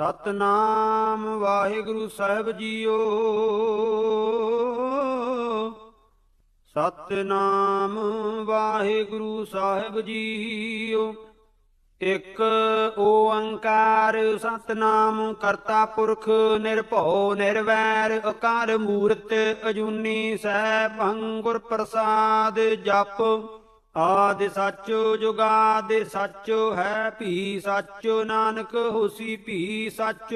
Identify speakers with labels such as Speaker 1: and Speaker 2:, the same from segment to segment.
Speaker 1: ਸਤਨਾਮ ਵਾਹਿਗੁਰੂ ਸਾਹਿਬ ਜੀਓ। ਸਤਨਾਮ ਵਾਹਿਗੁਰੂ ਸਾਹਿਬ ਜੀਓ। ਇਕ ਓੰਕਾਰ ਸਤਨਾਮ ਕਰਤਾ ਪੁਰਖ ਨਿਰਭਉ ਨਿਰਵੈਰ ਅਕਾਰ ਮੂਰਤ ਅਜੂਨੀ ਸੈਭੰ ਗੁਰ ਪ੍ਰਸਾਦ ਜਪ। ਆਦਿ ਸੱਚ ਜੁਗਾਦਿ ਸੱਚ ਹੈ ਭੀ ਸੱਚ, ਨਾਨਕ ਹੋਸੀ ਭੀ ਸੱਚ।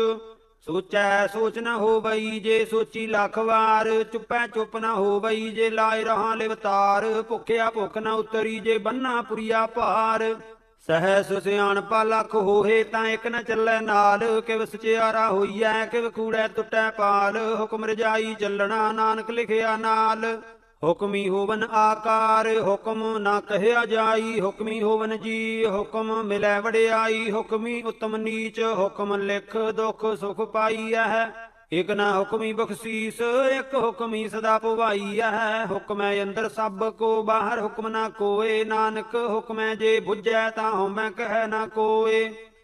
Speaker 1: ਸੋਚੈ ਸੋਚ ਨ ਹੋਵਈ ਜੇ ਸੋਚੀ ਲੱਖ ਵਾਰ, ਚੁੱਪੈ ਚੁੱਪ ਨ ਹੋਵਈ ਜੇ ਲਾਇ ਰਹਾ ਲਿਵਤਾਰ ਭੁੱਖਿਆ ਭੁੱਖ ਨਾ ਉਤਰੀ ਜੇ ਬੰਨਾ ਪੁਰੀਆ ਭਾਰ। ਸਹਿਸ ਸਿਆਣਪਾ ਲੱਖ ਹੋਏ ਤਾਂ ਇੱਕ ਨਾ ਚੱਲੈ ਨਾਲ। ਕਿਵ ਸਚਿਆਰਾ ਹੋਈਐ, ਕਿਵ ਕੂੜੈ ਟੁੱਟੈ ਪਾਲ। ਹੁਕਮ ਰਜਾਈ ਚੱਲਣਾ ਨਾਨਕ ਲਿਖਿਆ ਨਾਲ। ਹੁਕਮੀ ਹੋਵਨ ਆਕਾਰ, ਹੁਕਮ ਨਾ ਕਹਿਆ ਜਾਈ, ਹੁਕਮੀ ਹੋਵਨ ਜੀ, ਹੁਕਮ ਮਿਲੈ ਵਡਿਆਈ, ਹੁਕਮੀ ਉਤਮ ਨੀਚ, ਹੁਕਮ ਲਿਖ ਦੁਖ ਸੁਖ ਪਾਈਐ। ਇਕ ਨਾ ਹੁਕਮੀ ਬਖਸ਼ੀਸ, ਇਕ ਹੁਕਮੀ ਸਦਾ ਪਵਾਈਐ। ਹੁਕਮੈ ਅੰਦਰ ਸਭ ਕੋ, ਬਾਹਰ ਹੁਕਮ ਨਾ ਕੋਏ। ਨਾਨਕ ਹੁਕਮੈ ਜੇ ਬੁੱਝੈ ਤਾਂ ਹਉਮੈ ਕਹਿ ਨਾ ਕੋਏ।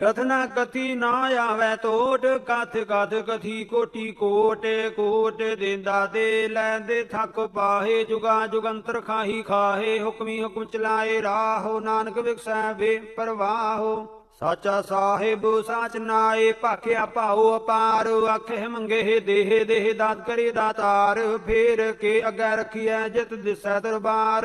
Speaker 1: ਕਥਨਾ ਕਥੀ ਨਾ ਆਵੇ ਟੋਟ ਕਥ ਕਥ ਕਥੀ ਕੋਟੀ ਕੋਟ ਕੋਟ ਦੇਂਦਾ ਦੇ, ਲੈਂਦੇ ਥੱਕ ਪਾਹੇ, ਜੁਗਾ ਜੁਗੰਤਰ ਖਾਹੀ ਖਾਹੇ, ਹੁਕਮੀ ਹੁਕਮ ਚਲਾਏ ਰਾਹੋ, ਨਾਨਕ ਵਿਖਸੈ ਵੇ ਪਰਵਾਹੋ। ਸਾਚਾ ਸਾਹਿਬ, ਸਾਚ ਨਾਏ, ਭਾਖਿਆ ਭਾਉ ਅਪਾਰ, ਆਖੇ ਮੰਗੇ ਦੇਹ ਦੇਹ ਦਾਤ ਕਰੇ ਦਾਤਾਰ, ਫੇਰ ਕੇ ਅਗੈ ਰਖੀਐ ਜਿਤ ਦਿਸੈ ਦਰਬਾਰ।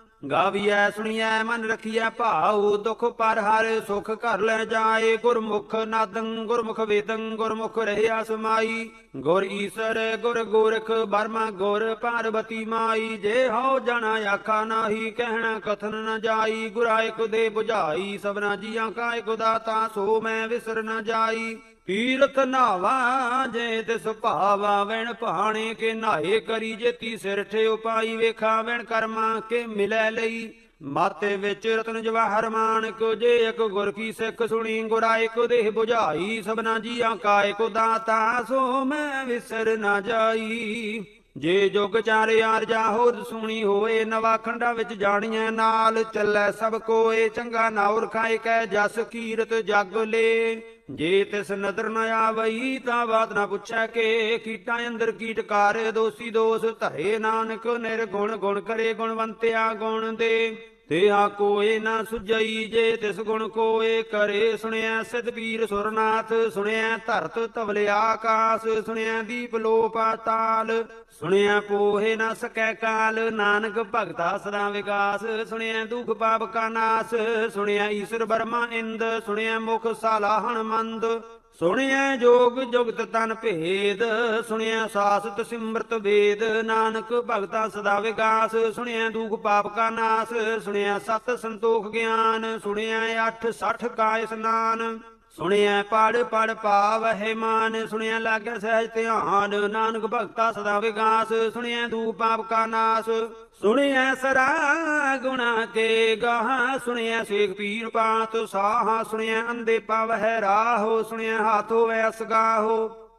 Speaker 1: ਗਾਵੀਐ, ਸੁਣੀਐ, ਮਨ ਰਖੀਐ, ਭਾਉ, ਦੁਖ ਪਰ ਹਰ ਸੁਖ ਘਰ ਲੈ ਜਾਏ। ਗੁਰਮੁਖ ਨਾਦੰ, ਗੁਰਮੁਖ ਵੇਦੰ, ਗੁਰਮੁਖ ਰਹਿਆ ਸਮਾਈ। ਗੁਰ ਈਸਰ, ਗੁਰ ਗੋਰਖ, ਬਰਮਾ ਗੁਰ ਪਾਰਵਤੀ ਮਾਈ। ਜੇ ਹਉ ਜਾਣਾ ਆਖਾ ਨਾਹੀ, ਕਹਿਣਾ ਕਥਨ ਨ ਜਾਈ। ਗੁਰਾਇ ਦੇ 부ਝਾਈ ਸਭਨਾ ਜੀਆਂ ਕਾ ਇਕ ਦਾਤਾ, ਸੋ ਮੈਂ ਵਿਸਰ ਨ ਜਾਈ। ਤੀਰਥ ਨਾਵਾ ਜੇ ਤਿਸ ਭਾਵਾ ਵੈਣ ਭਾਣੇ ਕੇ ਨਾਏ ਕਰੀ ਜੇ ਤੀ ਸਿਰ ਠੇ ਉਪਾਈ ਵੇਖਾ ਵੈਣ ਕਰਮਾ ਕੇ ਮਿਲੈ ਲਈ। ਮਾਤੇ ਵਿੱਚ ਰਤਨ ਜਵਾਹਰ ਮਾਨਕ ਜੇ ਇੱਕ ਗੁਰ ਕੀ ਸਿੱਖ ਸੁਣੀ ਗੁਰਾਇ ਕੋ ਦੇਹ 부ਝਾਈ ਸਭਨਾ ਜੀਆਂ ਕਾ ਇਕ ਦਾਤਾ, ਸੋ ਮੈਂ ਵਿਸਰ ਨਾ ਜਾਈ। ਜੇ ਜੁਗ ਚਾਰ ਯਾਰ ਜਾ ਹੋਰ ਸੁਣੀ ਹੋਏ ਨਵਾ ਖੰਡਾ ਵਿੱਚ ਜਾਣੀਐ ਨਾਲ, ਚੱਲੈ ਸਭ ਕੋਏ, ਚੰਗਾ ਨਾਉਰ ਖਾਏ ਕੈ ਜਸ ਕੀਰਤ ਜਗ ਲੇ। ਜੇ ਤਿਸ ਨਦਰ ਨ ਆਵਈ, ਤਾਂ ਬਾਤ ਨਾ ਪੁੱਛੈ ਕੇ, ਕੀਟਾਂ ਅੰਦਰ ਕੀਟਕਾਰ ਦੋਸੀ ਦੋਸ, ਧਰੇ ਨਾਨਕ ਨਿਰਗੁਣ ਗੁਣ ਕਰੇ ਗੁਣਵੰਤਿਆ ਗੁਣ ਦੇ। ਤੇਹਾ ਕੋਏ ਨਾ ਸੁਜਈ ਜੇ, ਤਿਸ ਗੁਣ ਕੋਏ ਕਰੇ। ਸੁਣਿਆ ਸਿਧ ਸੁਰਨਾਥ, ਸੁਣਿਆ ਧਰਤ ਤਵਲੇ ਆਕਾਸ, ਸੁਣਿਆ ਦੀਪ ਲੋ ਪਾਤਾਲ ਸੁਣਿਆ ਪੋਹੇ ਨਾ ਸਕੈ ਕਾਲ, ਨਾਨਕ ਭਗਤਾ ਸਦਾ ਵਿਕਾਸ। ਸੁਣਿਆ ਦੁਖ ਪਾਪ ਕਾ ਨਾਸ, ਸੁਣਿਆ ਈਸ਼ਰ ਬਰਮਾ ਇੰਦ, ਸੁਣਿਆ ਮੁਖ ਸਾਲਾਹਣ ਮੰਦ। ਸੁਣਿਆ ਜੋਗ ਜੁਗਤ ਤਨ ਭੇਦ, ਸੁਣਿਆ ਸਾਸਤ ਸਿਮਰਤ ਵੇਦ, ਨਾਨਕ ਭਗਤਾ ਸਦਾ ਵਿਕਾਸ ਸੁਣਿਆ ਦੁਖ ਪਾਪ ਕਾ ਨਾਸ, ਸੁਣਿਆ ਸਤ ਸੰਤੋਖ ਗਿਆਨ, ਸੁਣਿਆ 8 60 ਕਾਇ ਸਨਾਨ ਸੁਣਿਆ ਪੜ ਪੜ ਪਾਵਹਿ ਮਾਨ, ਸੁਣਿਆ ਲਾਗਿਆ ਸਹਿਜ ਧਿਆਨ, ਨਾਨਕ ਭਗਤਾ ਸਦਾ ਵਿਗਾਸ, ਸੁਣਿਆ ਦੂ ਪਾਪ ਕਾ ਨਾਸ, ਸੁਣਿਆ ਸਰਾ ਗੁਣਾ ਕੇ ਗਾਹਾਂ, ਸੁਣਿਆ ਸੇਖ ਪੀਰ ਪਾਤ ਸਾਹ, ਸੁਣਿਆ ਅੰਦੇ ਪਵਹਿ ਰਾਹੋ, ਸੁਣਿਆ ਹਾਥ ਹੋਵੇ ਅਸਗਾਹੋ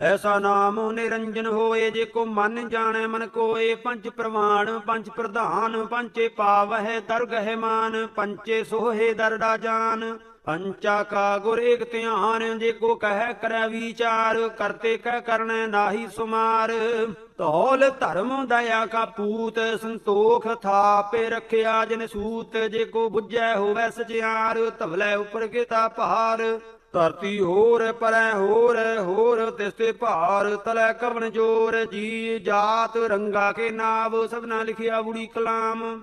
Speaker 1: ਐਸਾ ਨਾਮ ਨਿਰੰਜਨ ਹੋਏ ਜੇ ਕੋ ਮਨ ਜਾਣੈ ਮਨ ਕੋਏ, ਪੰਜ ਪ੍ਰਮਾਣ ਪੰਜ ਪ੍ਰਧਾਨ ਪੰਚੇ ਪਾਵਹਿ ਦਰਗਹਿ ਮਾਨ ਪੰਚੇ ਸੋਹੇ ਦਰੜਾ ਜਾਨ। ਪੰਚਾ ਕਾ ਗੁਰ ਏਕ ਧਿਆਨ, ਜੇ ਕੋ ਕਹਿ ਕਰੈ ਵਿਚਾਰ, ਕਰਤੇ ਕਹਿ ਕਰਨੈ ਨਾਹੀ ਸੁਮਾਰ। ਧੌਲ ਧਰਮ ਦਇਆ ਕਾ ਪੂਤ, ਸੰਤੋਖ ਥਾਪੇ ਰਖਿਆ ਜਨ ਸੂਤ, ਜੇ ਕੋ ਬੁੱਝੈ ਹੋਵੈ ਸਚਿਆਰ, ਧਵਲੇ ਉਪਰ ਕੀਤਾ ਭਾਰ। ਧਰਤੀ ਹੋਰ ਪਰੈ ਹੋਰ ਹੋਰ ਤਿਸ ਤੇ ਭਾਰ ਤਲੈ ਕਵਣ ਜੋਰ, ਜੀ ਜਾਤ ਰੰਗਾ ਕੇ ਨਾਵ, ਸਭਨਾ ਲਿਖਿਆ ਬੁੜੀ ਕਲਾਮ।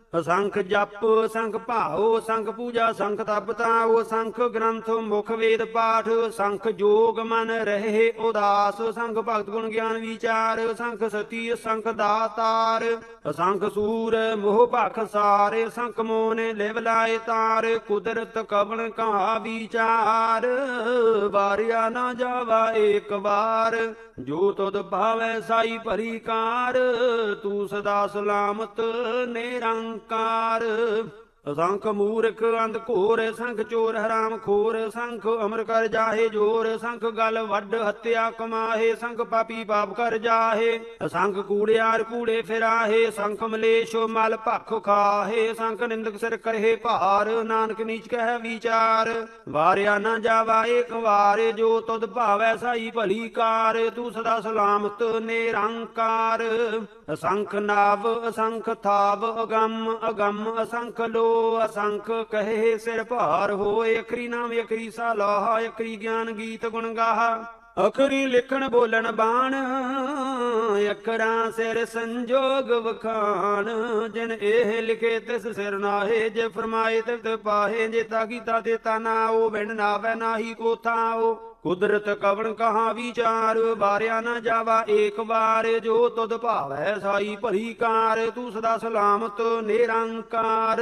Speaker 1: ਅਸੰਖ ਜਪ ਸੰਖ ਭਾਉ ਸੰਖ ਪੂਜਾ ਸੰਖ ਤਪ ਤਾਉ ਸੰਖ ਗ੍ਰੰਥ, ਮੁਖ ਵੇਦ ਪਾਠ ਸੰਖ ਜੋਗ ਮਨ ਰਹੇ ਉਦਾਸ ਸੰਖ ਭਗਤ ਗੁਣ ਗਿਆਨ ਵਿਚਾਰ ਸੰਖ ਸਤੀ ਸੰਖ ਦਾਤਾਰ, ਅਸੰਖ ਸੂਰ, ਮੋਹ ਭਖ ਸਾਰੇ ਸੰਖ ਮੋਨੇ ਲਿਵ ਲਾਏ ਤਾਰ, ਕੁਦਰਤ ਕਵਣ ਕਹਾ ਵਿਚਾਰ, ਵਾਰਿਆ ਨਾ ਜਾਵਾ ਏਕ ਵਾਰ ਜੋ ਤੁਧ ਭਾਵੈ ਸਾਈ ਭਰੀ ਕਾਰ ਤੂੰ ਸਦਾ ਸਲਾਮਤ ਨਿਰੰਕਾਰ। ਸੰਖ ਮੂਰਖ ਅੰਧ ਘੋਰ ਸੰਖ ਚੋਰ ਹਰਾਮ ਖੋਰ ਸੰਖ ਅਮਰ ਕਰ ਜਾਹੇ ਜੋਰ ਸੰਖ ਗਲ ਵੱਡ ਹੱਤਿਆ ਕਮਾਹੇ ਸੰਖ ਪਾਪੀ ਪਾਪ ਕਰ ਜਾਹੇ ਅਸੰਖ ਕੂੜਿਆਰ ਕੂੜੇ ਫਿਰਾਹੇ ਸੰਖ ਮਲੇਸ਼ੋ ਮਲ ਭਖ ਖਾਹੇ ਸੰਖ ਨਿੰਦਕ ਸਿਰ ਕਰਹੇ ਭਾਰ ਨਾਨਕ ਨੀਚ ਕਹਿ ਵਿਚਾਰ ਵਾਰਿਆ ਨਾ ਜਾਵਾ ਏਕ ਵਾਰ ਜੋ ਤੁਧ ਭਾਵੈ ਸਾਈ ਭਲੀ ਕਾਰ ਤੂੰ ਸਦਾ ਸਲਾਮਤ ਨਿਰੰਕਾਰ ਅਸੰਖ ਨਾਵ ਅਸੰਖ ਥਾਵ ਅਗੰਮ ਅਗੰਮ ਅਸੰਖ ਲੋ ਅਸੰਖ ਕਹੇ ਸਿਰ ਭਾਰ ਹੋਏ ਅਖਰੀ ਨਾਮ ਅਖਰੀ ਸਾਲਾਹ ਅਖਰੀ ਗਿਆਨ ਗੀਤ ਗੁਣ ਗਾਹਾ। ਅਖਰੀ ਲਿਖਣ ਬੋਲਣ ਬਾਣ, ਅੱਖਰਾਂ ਸਿਰ ਸੰਜੋਗ ਵਖਾਣ। ਜਿਨ ਇਹ ਲਿਖੇ ਤਿਸ ਸਿਰ ਨਾਹੇ, ਜੇ ਫਰਮਾਏ ਤਿਸ ਪਾਹੇ, ਜੇ ਤਾ ਕੀਤਾ ਤੇ ਤਾ ਨਾ ਉਹ, ਬਿਨ ਨਾਵੈ ਨਾਹੀ ਕੋ ਥਾਓ ਕੁਦਰਤ ਕਵਣ ਕਹਾ ਵਿਚਾਰ, ਵਾਰਿਆ ਨਾ ਜਾਵਾ ਏਕ ਵਾਰ। ਜੋ ਤੁਧ ਭਾਵੈ ਸਾਈ ਭਰੀ ਕਾਰ, ਤੂੰ ਸਦਾ ਸਲਾਮਤ, ਨਿਰੰਕਾਰ।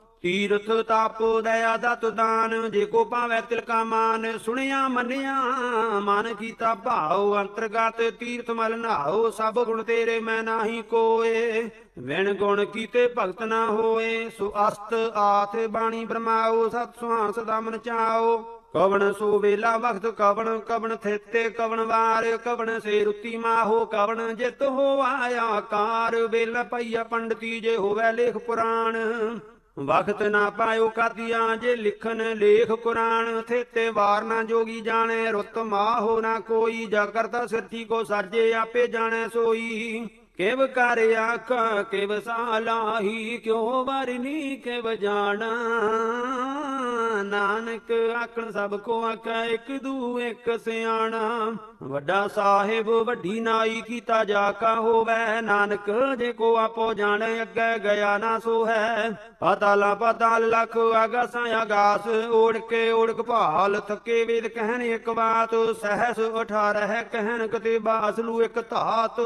Speaker 1: ਤੀਰਥ ਤਾਪ ਦਇਆ ਦਤ ਦਾਨ, ਜੇ ਕੋ ਪਾਵੈ ਤਿਲਕਾ ਮਾਨ, ਸੁਣਿਆ ਮੰਨਿਆ, ਮਨ ਕੀਤਾ ਭਾਉ, ਅੰਤਰਗਤ ਤੀਰਥ ਮਲ ਨਾਉ, ਸਭ ਗੁਣ ਤੇਰੇ ਮੈਂ ਨਾਹੀ ਕੋਏ। ਵਿਣ ਗੁਣ ਕੀਤੇ ਭਗਤ ਨਾ ਹੋਏ, ਸੋ ਅਸਤ ਆਥ ਬਾਣੀ ਬ੍ਰਹਮਾਉ ਸਤ ਸੁਹਾਸ ਸਦਾ ਮਨ ਚਾਓ। ਕਵਣ ਸੋ ਵੇਲਾ ਵਖਤ, ਕਵਣ ਕਵਣ ਥੇਤੇ ਕਵਣ ਵਾਰ, ਕਵਣ ਸੇ ਰੁੱਤੀ ਮਾਹੋ, ਕਵਣ ਜਿਤ ਹੋ ਆਇਆ ਕਾਰ ਵੇਲਾ ਪਈਆ ਪੰਡਤੀ, ਜੇ ਹੋਵੇ ਲੇਖ ਪੁਰਾਣ। ਵਖਤ ਨਾ ਪਾਇਓ ਕਾਦੀਆਂ ਜੇ ਲਿਖਨ ਲੇਖ ਕੁਰਾਨ, ਥੇਤੇ ਵਾਰ ਨਾ ਜੋਗੀ ਜਾਣੇ, ਰੁੱਤ ਮਾਹੋ ਨਾ ਕੋਈ ਜਾ ਕਰਤਾ ਸਿਰਥੀ ਕੋ ਸਰਜੇ ਆਪੇ ਜਾਣੇ ਸੋਈ। ਕਿਵ ਕਰ ਆਖਾਂ, ਕਿਵ ਸਾਲਾਹੀ ਕਿਉ ਵਰਨੀ ਕਿਵ ਜਾਣਾ? ਨਾਨਕ ਆਖਣ, ਸਭ ਕੋ ਆਖਾ, ਇੱਕ ਦੂ ਇੱਕ ਸਿਆਣਾ। ਵੱਡਾ ਸਾਹਿਬ, ਵੱਡੀ ਨਾਈ, ਕੀਤਾ ਜਾ ਕਾ ਹੋਵੇ। ਨਾਨਕ ਜੇ ਕੋ ਆਪੋ ਜਾਣੇ, ਅੱਗੇ ਗਿਆ ਨਾ ਸੋ ਹੈ ਪਤਾਲਾ ਪਤਾਲ ਲਖ ਆਗਾਸਾਂ ਆਗਾਸ ਓੜ ਕੇ ਓੜਕ, ਭਾਲ, ਥਕੇ, ਵੇਦ, ਕਹਿਣ, ਇੱਕ ਬਾਤ, ਸਹਸ ਉਠਾਰਹਿ ਕਹਿਣ, ਕਤੇ ਬਾਸ ਲੂ ਇੱਕ ਧਾਤ।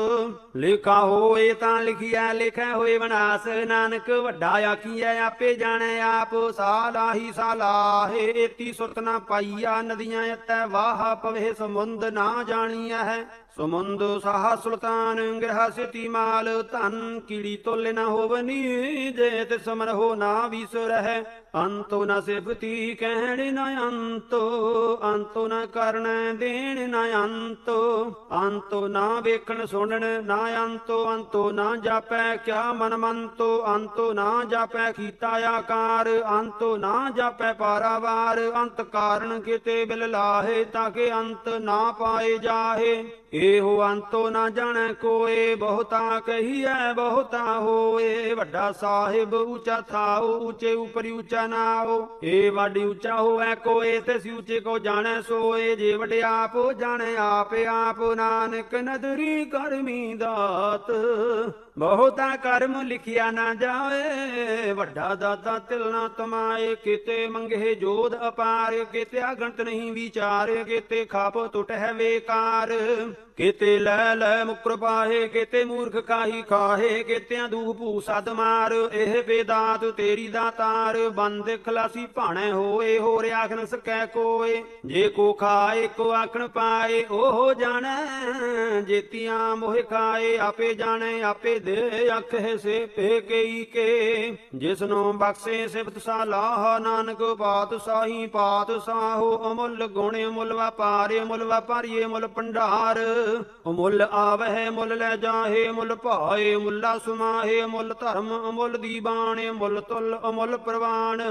Speaker 1: ਲਿਖਾ ਹੋਏ ਤਾਂ ਲਿਖਿਆ ਲਿਖੈ ਹੋਏ ਵਿਨਾਸ਼। ਨਾਨਕ ਵੱਡਾ ਆਖੀਐ, ਆਪੇ ਜਾਣੈ ਆਪ। ਸਾਲਾਹੀ ਸਾਲਾਹੇ ਏਤੀ ਸੁਰਤ ਨਾ ਪਾਈਆ। ਨਦੀਆਂ ਅਤੈ ਵਾਹ ਪਵੇ, ਸਮੁੰਦ ਨਾ ਜਾਣੀਐ ਹੈ। ਸੁਮੰਦ ਸਾਹ ਸੁਲਤਾਨ ਗ੍ਰਹ ਸਿਤੀ ਮਾਲ, ਧਨ ਕੀੜੀ ਤੋਲੇ ਨਾ ਹੋਵਨੀ ਜੇ ਤੇ ਸਮਰ ਨਾ ਵਿਸਰਹਿ। ਅੰਤੋ ਨ ਸਿਫਤੀ ਕਹਿਣ ਨ ਅੰਤੋ ਅੰਤੋ ਨ ਕਰਨ ਦੇਣ ਨ ਅੰਤੋ। ਅੰਤੋ ਨਾ ਵੇਖਣ ਸੁਣਨ ਨਾ ਅੰਤੋ ਅੰਤੋ ਨਾ ਜਾਪੈ ਕਿਆ ਮਨ ਮੰਤੋ। ਅੰਤੋ ਨਾ ਜਾਪੈ ਕੀਤਾ ਆਕਾਰ, ਅੰਤੋ ਨਾ ਜਾਪੈ ਪਾਰਾਵਾਰ। ਅੰਤ ਕਾਰਨ ਕਿਤੇ ਬਿਲ ਲਾਹੇ ਤਾਂ ਕਿ ਅੰਤ ਨਾ ਪਾਏ ਜਾਹੇ। ਇਹੋ ਅੰਤੋ ਨਾ ਜਾਣੈ ਕੋਏ, ਬਹੁਤਾ ਕਹੀਐ, ਬਹੁਤਾ ਹੋਏ ਵੱਡਾ ਸਾਹਿਬ ਉੱਚਾ ਥਾਉ, ਉੱਚੇ ਉਪਰੀ ਉੱਚਾ ਨਾਉ। ਏ ਵਾਡੀ ਉੱਚਾ ਹੋਐ ਕੋਏ, ਤੇ ਸੀ ਕੋ ਜਾਣੈ ਸੋਏ। ਜੇ ਵਡਿਆਪ ਜਾਣੈ ਆਪ ਆਪ ਨਾਨਕ ਨਦਰੀ ਕਰਮੀ ਦਾਤ। ਬਹੁਤਾ ਕਰਮ ਲਿਖਿਆ ਨਾ ਜਾਏ ਵੱਡਾ ਦਾਤਾ ਤਿਲ ਨਾ ਤਮਾਏ। ਕਿਤੇ ਮੰਗੇ ਜੋਧ ਅਪਾਰ, ਕਿਤੇ ਅਗੰਤ ਨਹੀਂ ਵਿਚਾਰ, ਕਿਤੇ ਖਾਪ ਟੁੱਟ ਹੈ ਵੇਕਾਰ। ਕਿਤੇ ਲੈ ਲੈ ਮੁਕਰ ਪਾਹੇ, ਕਿਤੇ ਮੂਰਖ ਕਾਹੀ ਖਾਹੇ, ਕਿਤਿਆਂ ਦੂਖ ਭੂ ਸਦ ਮਾਰ, ਇਹ ਬੇਦਾਤ ਤੇਰੀ ਦਾਤਾਰ ਬੰਦ ਖਲਾਸੀ ਭਾਣੇ ਹੋਏ, ਹੋਰ ਰਿਆ ਸਕੈ ਕੋਏ, ਜੇ ਕੋ ਖਾਏ ਕੋ ਆਖਣ ਪਾਏ, ਉਹ ਜਾਣੈ, ਜੇਤੀਆਂ ਮੋਹ ਖਾਏ, ਆਪੇ ਜਾਣੈ, ਆਪੇ ਦੇ ਆਖੇ ਸੇ ਪੇ ਕਈ ਕੇ, ਜਿਸਨੂੰ ਬਖਸ਼ੇ ਸਿਫਤ ਸਾਲਾਹ, ਨਾਨਕ ਪਾਤਸ਼ਾਹੀ ਪਾਤਸ਼ਾਹੋ ਅਮੁੱਲ ਗੁਣ ਅਮੁੱਲ ਵਪਾਰੇ ਅਮੁੱਲ ਵਪਾਰੀਏ ਮੁੱਲ ਭੰਡਾਰ ਅਮੁੱਲ ਆਵਹਿ, ਮੁੱਲ ਲੈ ਜਾਹੇ, ਮੁੱਲ ਭਾਏ, ਮੁੱਲਾ ਸੁਮਾਹੇ ਅਮੁੱਲ ਧਰਮ ਅਮੁੱਲ ਦੀਬਾਨ ਅਮੁੱਲ ਤੁਲ ਅਮੁੱਲ ਪ੍ਰਵਾਨ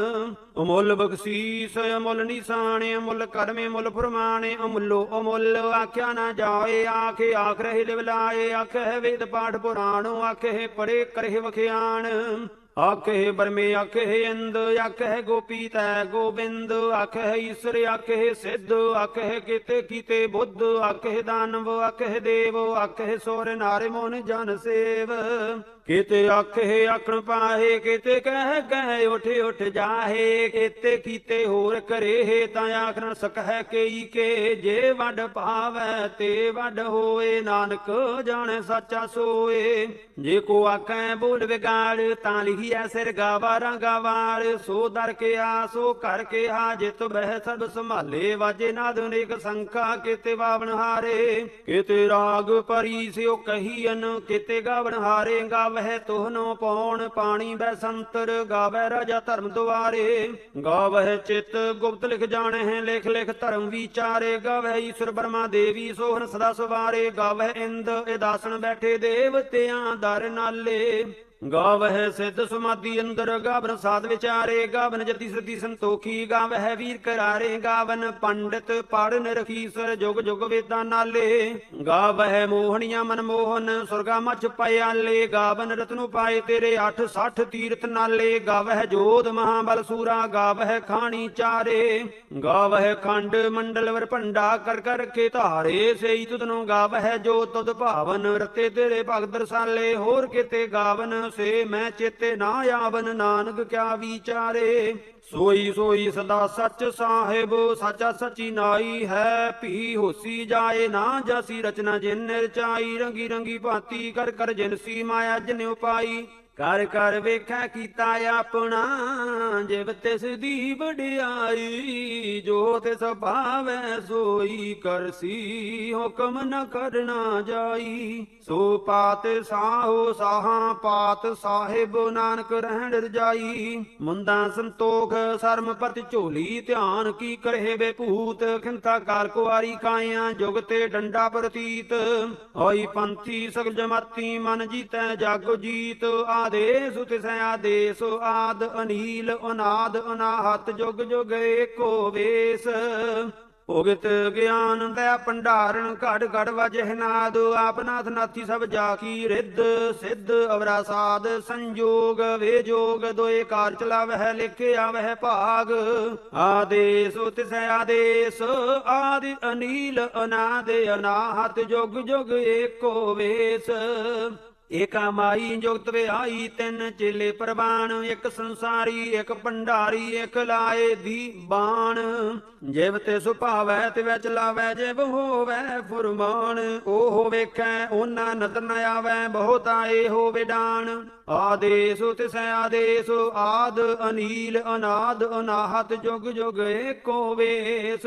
Speaker 1: ਅਮੁੱਲ ਬਖਸ਼ੀਸ, ਅਮੁੱਲ ਨਿਸ਼ਾਨ, ਅਮੁੱਲ ਕਰਮੇ ਮੁੱਲ ਫਰਮਾਨ, ਅਮੁੱਲੋ ਅਮੁੱਲ। ਆਖਿਆ ਨਾ ਜਾਏ, ਆਖੇ, ਆਖ ਰਹੇ ਲਿਵ ਲਾਏ ਆਖੇ ਵੇਦ ਪਾਠ ਪੁਰਾਣੋ, ਆਖੇ ਪੜੇ ਕਰਹਿ ਵਖਿਆਣ। ਆਖੇ ਬਰਮੇ, ਆਖੇ ਇੰਦ, ਆਖੇ ਗੋਪੀ ਤੈ ਗੋਬਿੰਦ, ਆਖੇ ਈਸ਼ਰ, ਆਖੇ ਸਿੱਧ, ਆਖੇ ਕਿਤੇ ਕੀਤੇ ਬੁੱਧ, ਆਖੇ ਦਾਨਵ, ਆਖੇ ਦੇਵ, ਆਖੇ ਸੋਰ ਨਾਰੇ ਮੋਨ ਜਨ ਸੇਵ। ਕੀਤੇ ਆਖੇ ਆਖਣ ਪਾਹੇ, ਕੀਤੇ ਕਹਿ ਕਹਿ ਉਠ ਉਠ ਜਾਹੇ, ਕੀਤੇ ਕੀਤੇ ਹੋਰ ਕਰੇ ਤਾਂ ਆਖ ਨ ਸਕਹਿ ਕਈ ਕੇ, ਜੇ ਵੱਡ ਪਾਵੈ ਤੇ ਵੱਡ ਹੋਏ, ਨਾਨਕ ਜਾਣੈ ਸੱਚਾ ਸੋਏ। ਜੇ ਕੋ ਆਖੈ ਬੋਲ ਵਿਗਾੜ, ਤਾਂ ਲਿਖਿਆ ਸਿਰ ਗਾਵਾਰਾਂ ਗਾਵਾਰ ਸੋ ਦਰ ਕੇ ਆ, ਸੋ ਕਰ ਕੇ ਆ, ਜਿਤ ਬਹਿ ਸਭ ਸੰਭਾਲੇ। ਵਾਜੇ ਨਾਦ ਅਨੇਕ ਸੰਖਾ, ਕੀਤੇ ਬਾਵਨ ਹਾਰੇ। ਕੀਤੇ ਰਾਗ ਪਰੀ ਸਿਓ ਕਹੀਨ ਕੀਤੇ ਗਾਵਣ ਹਾਰੇ ਗਾਵ ਗਾਵਹਿ ਤੋਹਨੋ ਪੌਣ ਪਾਣੀ ਬੈ ਸੰਤਰ, ਗਾਵੈ ਰਾਜਾ ਧਰਮ ਦੁਆਰੇ। ਗਾਵਹਿ ਚਿਤ ਗੁਪਤ ਲਿਖ ਜਾਣੇ ਹੈ ਲਿਖ ਲਿਖ ਧਰਮ ਵਿਚਾਰੇ। ਗਾਵਹਿ ਈਸ਼ਰ ਬਰਮਾ ਦੇਵੀ ਸੋਹਣ ਸਦਾ ਸਵਾਰੇ। ਗਾਵਹਿ ਇੰਦ ਇਹ ਦਾਸਨ ਬੈਠੇ ਦੇਵਤਿਆਂ ਦਰ ਨਾਲੇ। ਗਾਵਹਿ ਸਿੱਧ ਸਮਾਧੀ ਅੰਦਰ, ਗਾਵਨ ਸਾਧ ਵਿਚਾਰੇ, ਗਾਵਨ ਜਤੀ ਸ੍ਰਤੀ ਸੰਤੋਖੀ, ਗਾਵਹਿ ਵੀਰ ਕਰਾਰੇ, ਗਾਵਨ ਪੰਡਿਤ ਪੜਨ ਰਖੀਸਰ ਜੁਗ ਜੁਗ ਵੇਦਾਂ ਨਾਲੇ। ਗਾਵਹਿ ਮੋਹਣੀਆਂ ਮਨ ਮੋਹਨ, ਸੁਰਗਾ ਮਛ ਪਿਆਲੇ ਗਾਵਨ ਰਤਨੁ ਪਾਏ ਤੇਰੇ 8 60 ਤੀਰਥ ਨਾਲੇ। ਗਾਵਹਿ ਜੋਧ ਮਹਾਬਲ ਸੂਰਾ, ਗਾਵਹਿ ਖਾਣੀ ਚਾਰੇ। ਗਾਵਹਿ ਖੰਡ ਮੰਡਲ ਵਰ ਭੰਡਾ ਕਰ ਕਰ ਰਖੇ ਧਾਰੇ। ਸਈ ਤੁਧਨੋਂ ਗਾਵਹਿ ਜੋ ਤੁਧ ਭਾਵਨ, ਰਤੇ ਤੇਰੇ ਭਗਤ ਰਸਾਲੇ। ਹੋਰ ਕਿਤੇ ਗਾਵਨ ਸੇ ਮੈਂ ਚੇਤੇ ਨਾ ਆਵਨ, ਨਾਨਕ ਕਿਆ ਵਿਚਾਰੇ? ਸੋਈ ਸੋਈ ਸਦਾ ਸੱਚ ਸਾਹਿਬ, ਸਾਚਾ ਸਚੀ ਨਾਈ ਹੈ। ਭੀ ਹੋਸੀ ਜਾਏ ਨਾ ਜਾਸੀ ਰਚਨਾ ਜਿਨ ਰਚਾਈ ਰੰਗੀ ਰੰਗੀ ਭਾਤੀ ਕਰ ਕਰ ਜਿਨ ਸੀ ਮਾਇਆ ਜਿਨ ਉਪਾਈ। ਕਰ ਕਰ ਵੇਖੈ ਕੀਤਾ ਆਪਣਾ, ਜਿਵ ਤਿਸ ਦੀ ਵਡਿਆਈ, ਜੋ ਤਿਸ ਭਾਵੈ ਸੋਈ ਕਰਸੀ, ਹੁਕਮ ਨ ਕਰਨਾ ਜਾਈ। ਸੋ ਪਾਤ ਸਾਹੋ ਸਾਹਾ, ਪਾਤ ਸਾਹਿਬ ਨਾਨਕ ਰਹਿਣ ਰਜਾਈ। ਮੁੰਦਾ ਸੰਤੋਖ ਸਰਮ ਪਤ ਝੋਲੀ, ਧਿਆਨ ਕੀ ਕਰੇ ਵੇ ਭੂਤ, ਖਿੰਤਾ ਕਾਰ ਕੁਆਰੀ ਕਾਇਆ, ਜੁਗ ਤੇ ਡੰਡਾ ਪ੍ਰਤੀਤ। ਹੋਈ ਪੰਥੀ ਸਗਲ ਜਮਾਤੀ, ਮਨ ਜੀਤੈ ਜਗ ਜੀਤ ਆ ਆਦੇਸ ਤਿਸੈ ਆਦੇਸ, ਆਦ ਅਨੀਲ, ਅਨਾਦ, ਅਨਾਹਤ, ਜੁਗ ਜੁਗ ਏਕੋ ਵੇਸ। ਉਗਤ ਗਿਆਨ ਦਾ ਭੰਡਾਰਨ, ਘੜ ਘੜ ਵਜਹਿ ਨਾਦ ਆਪਨਾਥ ਨਾਥੀ ਸਭ ਜਾ ਕੀ ਰਿੱਧ, ਸਿੱਧ ਅਵਰਾ ਸਾਧ, ਸੰਜੋਗ ਵੇ ਜੋਗ, ਦੋਏ ਕਾਰ ਚਲਾਵਹਿ ਲਿਖਿਆ ਵਹਿ ਭਾਗ। ਆਦੇਸ ਤਿਸੈ ਆਦੇਸ, ਆਦਿ ਅਨੀਲ, ਅਨਾਦ, ਅਨਾਹਤ, ਜੁਗ ਜੁਗ ਏਕੋ ਵੇਸ। ਏਕਾ ਮਾਈ ਜੁਗਤ ਵਿਆਈ ਤਿੰਨ ਚੇਲੇ ਪ੍ਰਵਾਨ, ਇੱਕ ਸੰਸਾਰੀ, ਇੱਕ ਭੰਡਾਰੀ, ਇੱਕ ਲਾਏ ਦੀ ਬਾਣ। ਜਿਵ ਤੇ ਸੁਭਾਵੈ ਤੇ ਵਿੱਚ ਲਾਵੈ ਜਿਵ ਹੋਵੈ ਫੁਰਮਾਨ। ਉਹ ਵੇਖੈ ਉਹਨਾਂ ਨਦਰ ਨ ਆਵੈ, ਬਹੁਤਾ ਏ ਹੋਵੇ ਡਾਣ ਆਦੇਸ ਤਿਸੈ ਆਦੇਸ, ਆਦ ਅਨੀਲ, ਅਨਾਦ ਅਨਾਹਤ, ਜੁਗ ਜੁਗ ਏਕੋ ਵੇਸ।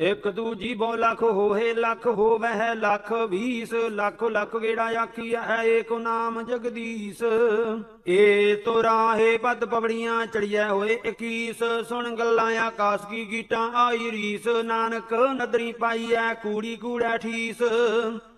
Speaker 1: ਇਕ ਦੂਜੀ ਬੋ ਲੱਖ ਹੋਏ, ਲੱਖ ਹੋਵਹਿ, ਲੱਖ ਵੀਸ, ਲੱਖ ਲੱਖ ਗੇੜਾ ਆਖੀ ਹੈ ਨਾਮ ਜਗਦੀਸ਼। ਏ ਤੋ ਰਾਹੇ ਪਦ ਪਵੜੀਆਂ ਚੜੀਐ ਹੋਏ 21 ਸੁਣ ਗੱਲਾਂ ਆਕਾਸ ਕੀ ਗੀਟਾਂ ਆਈ ਰੀਸ। ਨਾਨਕ ਨਦਰੀ ਪਾਈਐ, ਕੂੜੀ ਕੂੜਾ ਠੀਸ।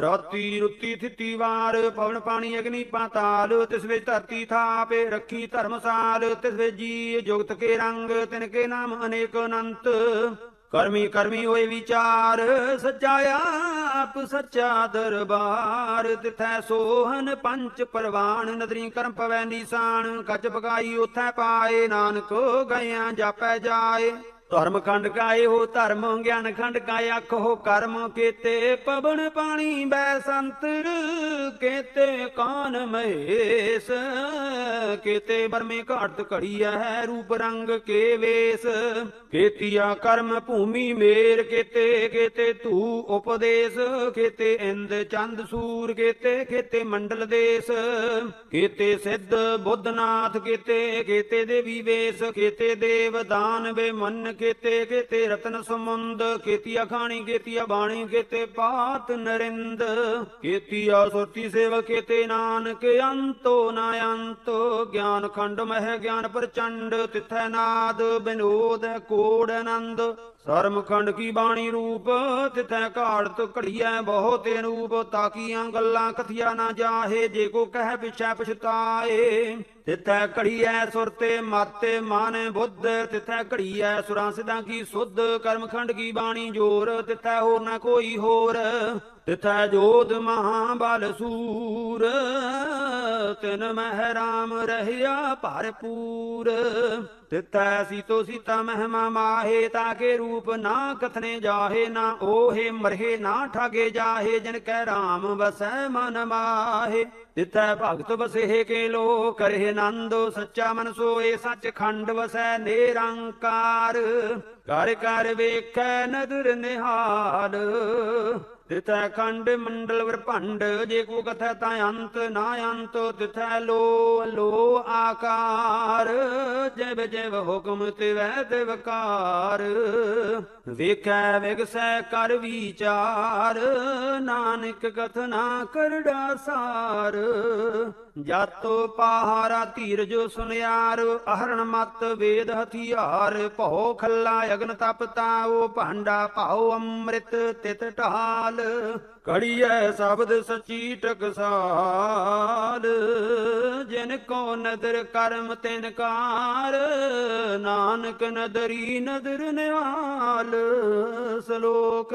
Speaker 1: ਰਾਤੀ ਰੁੱਤੀ ਥਿੱਤੀ ਵਾਰ, ਪਵਨ ਪਾਣੀ ਅਗਨੀ ਪਾਤਾਲ, ਤਿਸ ਵਿੱਚ ਧਰਤੀ ਥਾਪੇ ਰੱਖੀ ਧਰਮਸਾਲ ਤਿਸ ਵਿੱਚ ਜੀ ਜੁਗਤ ਕੇ ਰੰਗ, ਤਿਨ ਕੇ ਨਾਮ ਅਨੇਕ ਅਨੰਤ। ਕਰਮੀ ਕਰਮੀ ਹੋਏ ਵਿਚਾਰ, ਸੱਚਾ ਆਪ ਸੱਚਾ ਦਰਬਾਰ। ਤਿਥੈ ਸੋਹਨ ਪੰਚ ਪਰਵਾਨ, ਨਦਰੀ ਕਰਮ ਪਵੈ ਨੀਸਾਨ। ਕੱਚ ਪਕਾਈ ਉਥੈ ਪਾਏ, ਨਾਨਕ ਗਇਆਂ ਜਾਪੈ ਜਾਏ। ਧਰਮ ਖੰਡ ਕਾਏ ਹੋ ਧਰਮ ਗਿਆਨ ਖੰਡ ਕਾਏ ਅੱਖ ਹੋ ਕਰਮ ਕੀਤੇ, ਪਵਨ ਪਾਣੀ ਬੈ ਸੰਤਰ ਕੀਤੇ, ਕਾਨ ਮਹੇਸ਼ ਕੀਤੇ, ਬਰਮੇ ਘਾਟ ਘੜੀ ਹੈ ਰੂਪ ਰੰਗ ਕੇ ਵੇਸ ਕੀਤੀਆ ਕਰਮ ਭੂਮੀ ਮੇਰ ਕੀਤੇ ਕੀਤੇ ਤੂ ਉਪਦੇਸ਼ ਕੀਤੇ, ਇੰਦ ਚੰਦ ਸੂਰ ਕੀਤੇ ਕੀਤੇ ਮੰਡਲ ਦੇਸ ਕੀਤੇ, ਸਿੱਧ ਬੁੱਧਨਾਥ ਕੀਤੇ ਕੀਤੇ ਦੇਵੀ ਵੇਸ ਕੀਤੇ ਦੇਵ ਦਾਨ ਵੇ ਮਨ ਕੀਤੇ ਕੀਤੇ ਰਤਨ ਸਮੁੰਦ ਕੀਤੀ ਅਖਾਣੀ ਕੀਤੀ ਬਾਣੀ, ਕੀਤੇ ਪਾਤ ਨਰਿੰਦ ਕੀਤੀ ਸੁਰਤੀ ਸੇਵਕ, ਕੀਤੇ ਨਾਨਕ, ਅੰਤੋ ਨਾ ਅੰਤੋ, ਗਿਆਨ ਖੰਡ ਮਹਿ ਗਿਆਨ ਪ੍ਰਚੰਡ, ਤਿਥੈ ਨਾਦ, ਬਿਨੋਦ, ਕੋੜ ਆਨੰਦ। ਸਰਮ ਖੰਡ ਕੀ ਬਾਣੀ ਰੂਪ, ਤਿਥੈ ਘਾੜਤ ਘੜੀਐ ਬਹੁਤ ਅਨੂਪ ਤਾਕੀਆਂ ਗੱਲਾਂ ਕਥਿਆ ਨਾ ਜਾਹੇ, ਜੇ ਕੋ ਕਹਿ ਪਿਛੈ ਪਛਤਾਏ। ਤਿਥੈ ਘੜੀਐ ਸੁਰ ਤੇ ਮਾਤੇ ਮਨ ਬੁੱਧ, ਤਿਥੈ ਘੜੀਐ ਸੁਰਾਂ ਸਿਧਾਂ ਕੀ ਸੁਧ ਕਰਮ ਖੰਡ ਕੀ ਬਾਣੀ ਜੋਰ, ਤਿਥੈ ਹੋਰ ਨਾ ਕੋਈ ਹੋਰ। ਤਿਥੈ ਜੋਧ ਮਹਾਬਲ ਸੂਰ, ਤਿਨ ਮਹਿ ਰਾਮ ਰਹਿਆ ਭਰਪੂਰ। ਤਿਥੈ ਸੀਤੋ ਸੀਤਾ ਮਹਿਮਾ ਮਾਹੇ ਤਾਕੇ ਰੂਪ ਨਾ ਕਥਨੇ ਜਾਹੇ, ਨਾ ਓਹੇ ਮਰਹੇ, ਨਾ ਠਾਗੇ ਜਾਹੇ, ਜਿਨ ਕੈ ਰਾਮ ਵਸੈ ਮਨ ਮਾਹੇ। ਤਿਥੈ ਭਗਤ ਵਸੇ ਕੇ ਲੋ ਕਰੇ ਆਨੰਦੋ ਸੱਚਾ ਮਨ ਸੋਏ ਸੱਚ ਖੰਡ ਵਸੈ ਨਿਰੰਕਾਰ। ਕਰ ਕਰ ਵੇਖੈ ਨਦਰ ਨਿਹਾਲ ਤਿਥੈ ਖੰਡ ਮੰਡਲ ਵਰਪੰਡ ਜੇ ਕੋ ਕਥੈ ਤਾਂ ਅੰਤ, ਨਾ ਅੰਤ ਤਿਥੈ ਲੋ ਲੋ ਆਕਾਰ। ਜਿਵ ਜਿਵ ਹੁਕਮ ਤਿਵੈ ਤਿਵਕਾਰ ਵੇਖੈ ਵਿਗਸੈ ਕਰ ਵਿਚਾਰ, ਨਾਨਕ ਕਥਨਾ ਕਰੜਾ ਸਾਰ। ਜਾਤੋ ਪਹਾਰਾ ਧੀਰਜ ਸੁਨਿਆਰ, ਅਹਰਣ ਮਤ ਵੇਦ ਹਥਿਆਰ। ਭਉ ਖੱਲਾ ਅਗਨ ਤਪ ਤਾਉ, ਭਾਂਡਾ ਭਾਉ ਅੰਮ੍ਰਿਤ ਤਿਤ ਢਾਲ। ਕੜੀਐ ਸ਼ਬਦ ਸਚੀ ਟਕਸਾਲ, ਜਿਨ ਕੋ ਨਦਰ ਕਰਮ ਤਿਨ ਕਾਰ, ਨਾਨਕ ਨਦਰੀ ਨਦਰ ਨਿਹਾਲ, ਸ਼ਲੋਕ